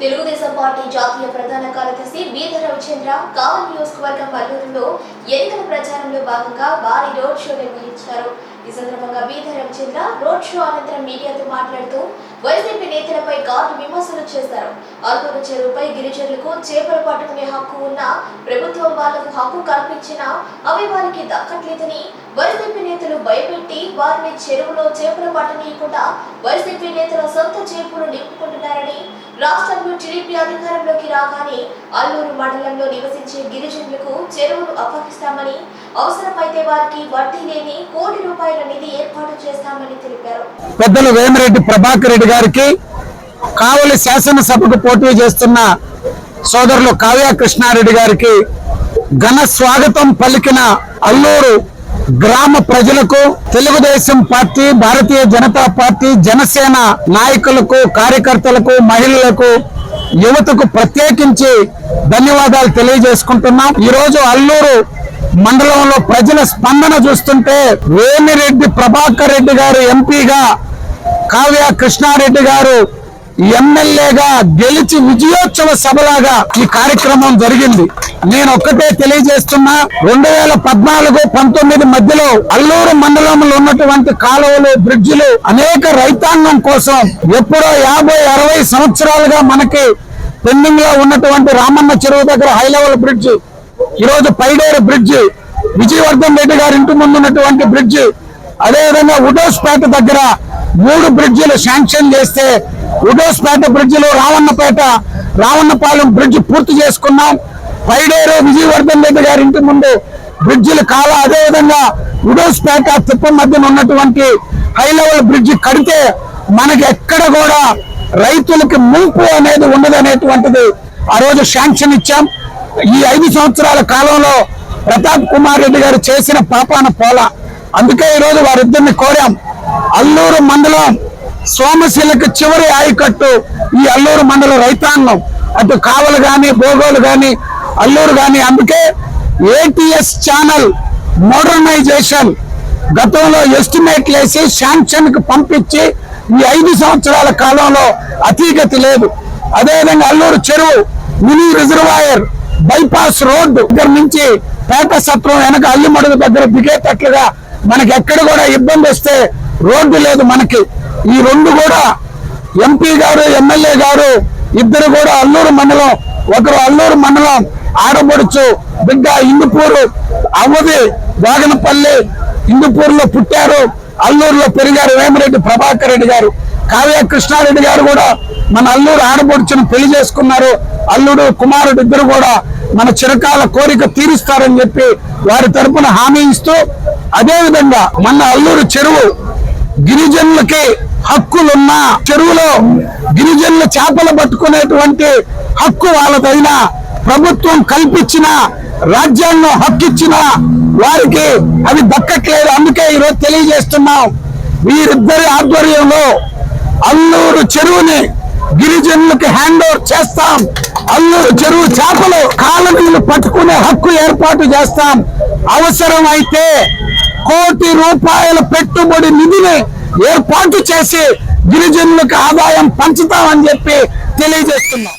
Telugu Desam party జాతీయ ప్రధాన కార్యదర్శి బీద రవిచంద్ర కావలి నియోజకవర్గం పల్లూరులో ఎన్నికల ప్రచారంలో భాగంగా భారీ రోడ్ షో నిర్వహించారు. ఈ సందర్భంగా బీద రవిచంద్ర రోడ్ షో అనంతరం మీడియాతో మాట్లాడుతూ వైసీపీ నేతలపై ఘాటు విమర్శలు చేశారు. అల్లూరు చెరువుపై గిరిజనులకు చేపలు పట్టుకునే హక్కు ఉన్న ప్రభుత్వం వాళ్ళకు హక్కు కల్పించినా అవి వారికి దక్కట్లేదని వైసీపీ నేతలు భయపెట్టి వారిని చెరువులో చేపలు పట్టనీయకుండా వైసీపీ నేతల సొంత చేపలు నింపుకుంటున్నారని రాష్ట్రంలో టీడీపీ అధికారంలోకి రాగానే అల్లూరు మండలంలో నివసించే గిరిజనులకు చెరువులు అప్పగిస్తామని అవసరమైతే వారికి వడ్డీ లేని కోటి రూపాయల పెద్దలు వేమిరెడ్డి ప్రభాకర్ రెడ్డి గారికి కావలి శాసనసభకు పోటీ చేస్తున్న సోదరులు కావ్య కృష్ణారెడ్డి గారికి ఘన స్వాగతం పలికిన అల్లూరు గ్రామ ప్రజలకు తెలుగుదేశం పార్టీ భారతీయ జనతా పార్టీ జనసేన నాయకులకు కార్యకర్తలకు మహిళలకు యువతకు ప్రత్యేకించి ధన్యవాదాలు తెలియజేసుకుంటున్నాం. ఈ రోజు అల్లూరు మండలంలో ప్రజల స్పందన చూస్తుంటే వేమిరెడ్డి ప్రభాకర్ రెడ్డి గారు ఎంపీగా కావ్య కృష్ణారెడ్డి గారు ఎమ్మెల్యేగా గెలిచి విజయోత్సవ సభలాగా ఈ కార్యక్రమం జరిగింది. నేను ఒక్కటే తెలియజేస్తున్నా రెండు వేల పద్నాలుగు పంతొమ్మిది మధ్యలో అల్లూరు మండలంలో ఉన్నటువంటి కాలువలు బ్రిడ్జిలు అనేక రైతాంగం కోసం ఎప్పుడో యాభై అరవై సంవత్సరాలుగా మనకి పెండింగ్లో ఉన్నటువంటి రామన్న చెరువు దగ్గర హై లెవెల్ బ్రిడ్జ్ ఈరోజు పైడేరు బ్రిడ్జ్ విజయవర్ధన్ రెడ్డి గారి ఇంటి ముందు ఉన్నటువంటి బ్రిడ్జ్. అదేవిధంగా ఉడోస్పేట దగ్గర మూడు బ్రిడ్జిలు శాంక్షన్ చేస్తే ఉడోస్పేట బ్రిడ్జిలో రావన్నపేట రావన్నపాలెం బ్రిడ్జ్ పూర్తి చేసుకున్నాం. పైడేరు విజయవర్ధన్ రెడ్డి గారి ఇంటి ముందు బ్రిడ్జిలు కాల అదేవిధంగా ఉడోస్పేట తిప్ప మధ్యన ఉన్నటువంటి హై లెవెల్ బ్రిడ్జ్ కడితే మనకి ఎక్కడ కూడా రైతులకి ముంపు అనేది ఉండదు అనేటువంటిది ఆ రోజు శాంక్షన్ ఇచ్చాం. ఈ ఐదు సంవత్సరాల కాలంలో ప్రతాప్ కుమార్ రెడ్డి గారు చేసిన పాపాన పోల. అందుకే ఈరోజు వారిద్దరిని కోరాం. అల్లూరు మండలం సోమశిలకు చివరి ఆయకట్టు ఈ అల్లూరు మండల రైతాంగం. అటు కావలు కానీ బోగోలు కానీ అల్లూరు కానీ అందుకే ఏటీఎస్ ఛానల్ మోడర్నైజేషన్ గతంలో ఎస్టిమేట్లు వేసి శాంక్షన్కు పంపించి ఈ ఐదు సంవత్సరాల కాలంలో అతీగతి లేదు. అదేవిధంగా అల్లూరు చెరువు మినీ రిజర్వాయర్ బైపాస్ రోడ్డు దగ్గర నుంచి పేట సత్రం వెనక అల్లిమడుగు దగ్గర దిగేటట్లుగా మనకి ఎక్కడ కూడా ఇబ్బంది వస్తే రోడ్డు లేదు మనకి. ఈ రెండు కూడా ఎంపీ గారు ఎమ్మెల్యే గారు ఇద్దరు కూడా అల్లూరు మండలం ఒకరు అల్లూరు మండలం ఆడబడుచు బిడ్డ ఇందుపూరు అవధి వాగనపల్లి ఇందుపూరులో పుట్టారు అల్లూరులో పెరిగారు వేమిరెడ్డి ప్రభాకర్ రెడ్డి గారు. కావ్య కృష్ణారెడ్డి గారు కూడా మన అల్లూరు ఆడబడుచును పెళ్ళి చేసుకున్నారు. అల్లుడు కుమారుడు ఇద్దరు కూడా మన చిరకాల కోరిక తీరుస్తారని చెప్పి వారి తరపున హామీ ఇస్తూ అదేవిధంగా మన అల్లూరు చెరువు గిరిజనులకి హక్కులున్న చెరువులో గిరిజనులు చేపలు పట్టుకునేటువంటి హక్కు వాళ్ళదైనా ప్రభుత్వం కల్పించిన రాజ్యాంగం హక్కిచ్చిన వారికి అవి దక్కట్లేదు. అందుకే ఈరోజు తెలియజేస్తున్నాం. వీరిద్దరి ఆధ్వర్యంలో అల్లూరు చెరువుని గిరిజనులకు హ్యాండ్ ఓవర్ చేస్తాం. అల్లూరు చెరువు చేపలు కాలనీలు పట్టుకునే హక్కు ఏర్పాటు చేస్తాం. అవసరం అయితే కోటి రూపాయల పెట్టుబడి నిధిని ఏర్పాటు చేసి గిరిజనులకు ఆదాయం పంచుతామని చెప్పి తెలియజేస్తున్నాం.